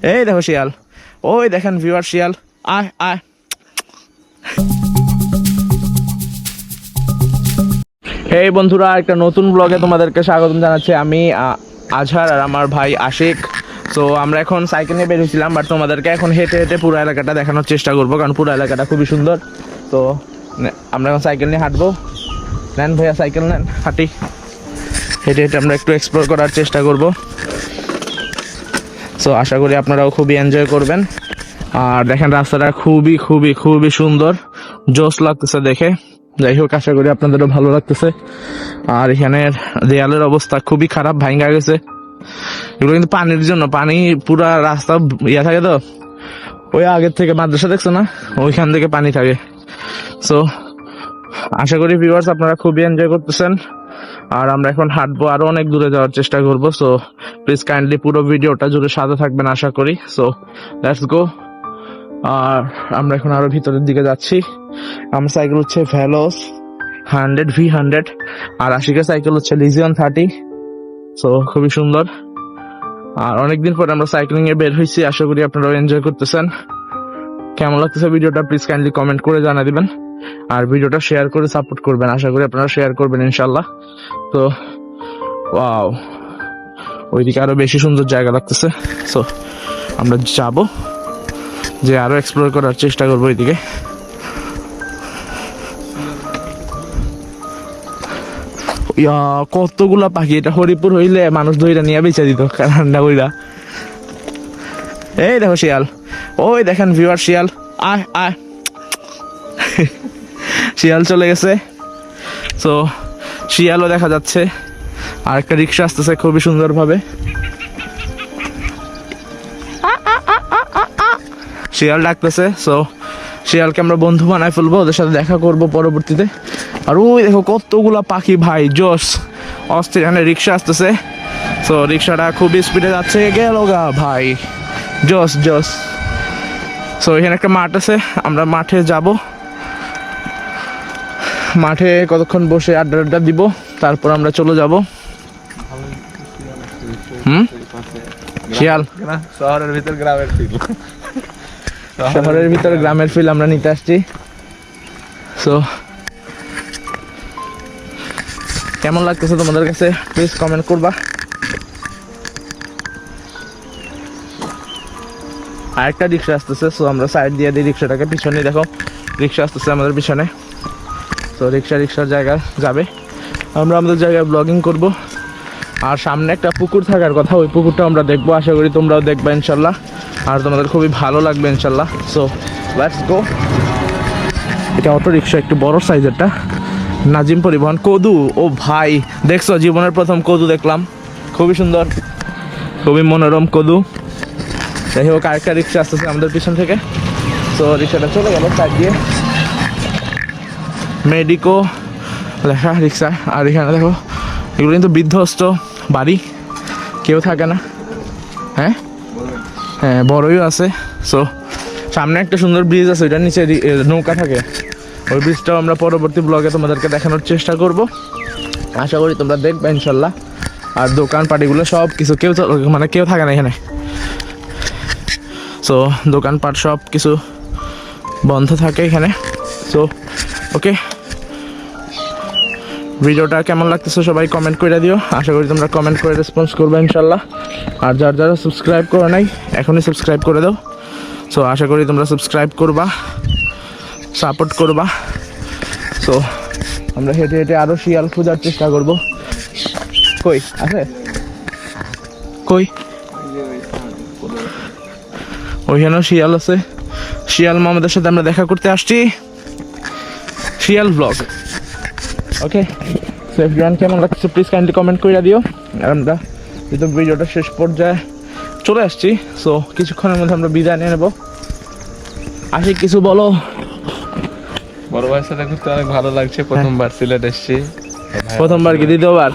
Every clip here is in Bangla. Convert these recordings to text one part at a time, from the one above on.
এই দেখো শিয়াল। ওই দেখেন ভিউয়ার শিয়াল। আয় আয়। এই বন্ধুরা, একটা নতুন ব্লগে তোমাদেরকে স্বাগতম জানাচ্ছি। আমি আজহার আর আমার ভাই আশিক। তো আমরা এখন সাইকেল নিয়ে বেরিয়েছিলাম বাট তোমাদেরকে এখন হেঁটে হেঁটে পুরো এলাকাটা দেখানোর চেষ্টা করব, কারণ পুরো এলাকাটা খুবই সুন্দর। তো আমরা এখন সাইকেল নিয়ে হাঁটবো। নেন ভাইয়া সাইকেল নেন, হাঁটি। হেঁটে হেঁটে আমরা একটু এক্সপ্লোর করার চেষ্টা করব। সো আশা করি আপনারাও খুবই এনজয় করবেন। আর দেখেন রাস্তাটা খুবই খুবই খুবই সুন্দর। জোস লাগতেছে দেখে। যাই হোক, আশা করি আপনাদেরও ভালো লাগতেছে। আর এখানের দেয়ালের অবস্থা খুবই খারাপ ভাঙ্গা গেছে। এগুলো কিন্তু পানির জন্য, পানি পুরা রাস্তা ইয়া থাকে তো। ওই আগের থেকে মাদ্রাসা দেখছ না? ওইখান থেকে পানি থাকে। সো আশা করি ভিউয়ার্স আপনারা খুবই এনজয় করতেছেন। আর আমরা এখন হাঁটবো, আরও অনেক দূরে যাওয়ার চেষ্টা করব সো প্লিজ কাইন্ডলি পুরো ভিডিওটা জুড়ে সাথে থাকবেন আশা করি সো লেটস গো আর আমরা এখন আরও ভিতরের দিকে যাচ্ছি, আমার সাইকেল হচ্ছে ভ্যালোস হান্ড্রেড ভি হান্ড্রেড আর আশিকের সাইকেল হচ্ছে লিজিয়ন থার্টি সো খুবই সুন্দর। আর অনেকদিন পরে আমরা সাইক্লিং এ বের হয়েছি, আশা করি আপনারাও এনজয় করতেছেন। কেমন লাগতেছে ভিডিওটা প্লিজ কাইন্ডলি কমেন্ট করে জানা দিবেন। আর ভিডিওটা শেয়ার করে সাপোর্ট করবেন। আশা করি আপনারা শেয়ার করবেন ইনশাল্লাহ তো ওয়াও ওইদিকে আরও বেশি সুন্দর জায়গা লাগতেছে। সো আমরা যাব। যে আরও এক্সপ্লোর করার চেষ্টা করব ওইদিকে। ইয়া, কতগুলা পাখি? এটা হরিপুর হইলে মানুষ ধইরা নিয়ে বেঁচে দিত। রান্না কইরা এই দেখো শিয়াল। ওই দেখেন ভিউয়ার শিয়াল। আয় আয়। শিয়াল চলে গেছে। তো শিয়ালও দেখা যাচ্ছে। আর একটা রিক্সা আসতেছে খুবই সুন্দরভাবে। শিয়াল ডাকতেছে। সো শিয়ালকে আমরা বন্ধু বানায় ফেলব, ওদের সাথে দেখা করব পরবর্তীতে। আর ওই দেখো কতগুলা পাখি ভাই, জোস। অস্থির, এখানে রিক্সা আসতেছে। সো রিক্সাটা খুবই স্পিডে যাচ্ছে। গেল গা ভাই। জোস জোস। সো এখানে একটা মাঠ আছে আমরা মাঠে যাব। মাঠে কতক্ষণ বসে আড্ডা আড্ডা দিব তারপর আমরা চলে যাব। হুম? শিয়াল। শহরের ভিতর গ্রামের ফিল শহরের ভিতরে গ্রামের ফিল আমরা নিতে আসছি। সো কেমন লাগতেছে তোমাদের কাছে? প্লিজ কমেন্ট করবা। আরেকটা রিক্সা আসতেছে সো আমরা সাইড দিয়ে দিই রিক্সাটাকে পিছনে, দেখো, রিক্সা আসতেছে আমাদের পিছনে। তো রিক্সা রিক্সার জায়গা যাবে। আমরা আমাদের জায়গায় ব্লগিং করব। আর সামনে একটা পুকুর থাকার কথা, ওই পুকুরটা আমরা দেখব। আশা করি তোমরাও দেখবে ইনশাল্লাহ। আর তোমাদের খুবই ভালো লাগবে ইনশাল্লাহ। সো লেটস গো এটা অটো রিক্সা, একটু বড় সাইজেরটা নাজিম পরিবহন। কদু, ও ভাই, দেখছ, জীবনের প্রথম কদু দেখলাম। খুবই সুন্দর, খুবই মনোরম কদু। যাই হোক, আরেকটা রিক্সা আসতেছে আমাদের পিছন থেকে। তো রিক্সাটা চলে গেল চার দিয়ে। মেডিকো লেখা রিক্সা আর এখানে দেখো, এগুলো কিন্তু বিধ্বস্ত বাড়ি। কেউ থাকে না। হ্যাঁ? হ্যাঁ বড়ই আছে। সো সামনে একটা সুন্দর ব্রিজ আছে, ওইটার নিচে নৌকা থাকে। ওই ব্রিজটাও আমরা পরবর্তী ব্লগে তোমাদেরকে দেখানোর চেষ্টা করব। আশা করি তোমরা দেখবে, ইনশাল্লাহ। আর দোকান পাটিগুলো সব কিছু কেউ মানে কেউ থাকে না এখানে। সো দোকানপাট সব কিছু বন্ধ থাকে এখানে। সো ওকে ভিডিওটা কেমন লাগতেছে সবাই কমেন্ট করে দিও। আশা করি তোমরা কমেন্ট করে রেসপন্স করবে ইনশাল্লাহ। আর যার যারা সাবস্ক্রাইব করে নাই, এখনই সাবস্ক্রাইব করে দাও। সো আশা করি তোমরা সাবস্ক্রাইব করবা সাপোর্ট করবা। সো আমরা হেঁটে হেঁটে আরও শিয়াল খোঁজার চেষ্টা করব। কই? আছে? কই? ওইখানেও শিয়াল আছে। শিয়াল মামাদের সাথে আমরা দেখা করতে আসছি। শিয়াল ব্লগ ওকে সেফ জন কেমন লাগছে প্লিজ কাইন্ডলি কমেন্ট করে দিও। আর আমরা যেহেতু ভিডিওটা শেষ পর্যায়ে চলে আসছি সো কিছুক্ষণের মধ্যে আমরা বিদায় নিয়ে নেব। আসি কিছু বলো। বড় ভাইয়ের সাথে ঘুরতে অনেক ভালো লাগছে, প্রথমবার সিলেট এসেছি। প্রথমবার কি দ্বিতীয়বার?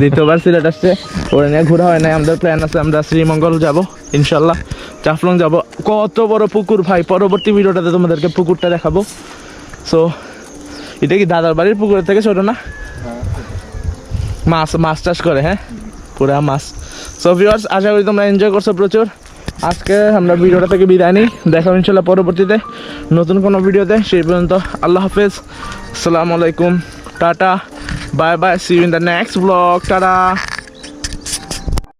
দ্বিতীয়বার, হ্যাঁ। সিলেট আসছে। ওরা নিয়ে ঘোরা হয় নাই আমাদের প্ল্যান আছে আমরা শ্রীমঙ্গল যাব ইনশাল্লাহ চাফলং যাব। কত বড় পুকুর ভাই পরবর্তী ভিডিওটাতে তোমাদেরকে পুকুরটা দেখাবো। সো এটা কি দাদার বাড়ির পুকুরের থেকে ছোট না? মাছ মাছ চাষ করে হ্যাঁ? পুরা মাছ। সো ভিউয়ার্স আশা করি তোমরা এনজয় করছ প্রচুর। আজকে আমরা ভিডিওটা থেকে বিদায় নিই। দেখা ইনশাল্লাহ পরবর্তীতে নতুন কোনো ভিডিওতে। সেই পর্যন্ত আল্লাহ হাফেজ। আসসালামু আলাইকুম। Ta ta. Bye bye. See you in the next vlog. Ta da.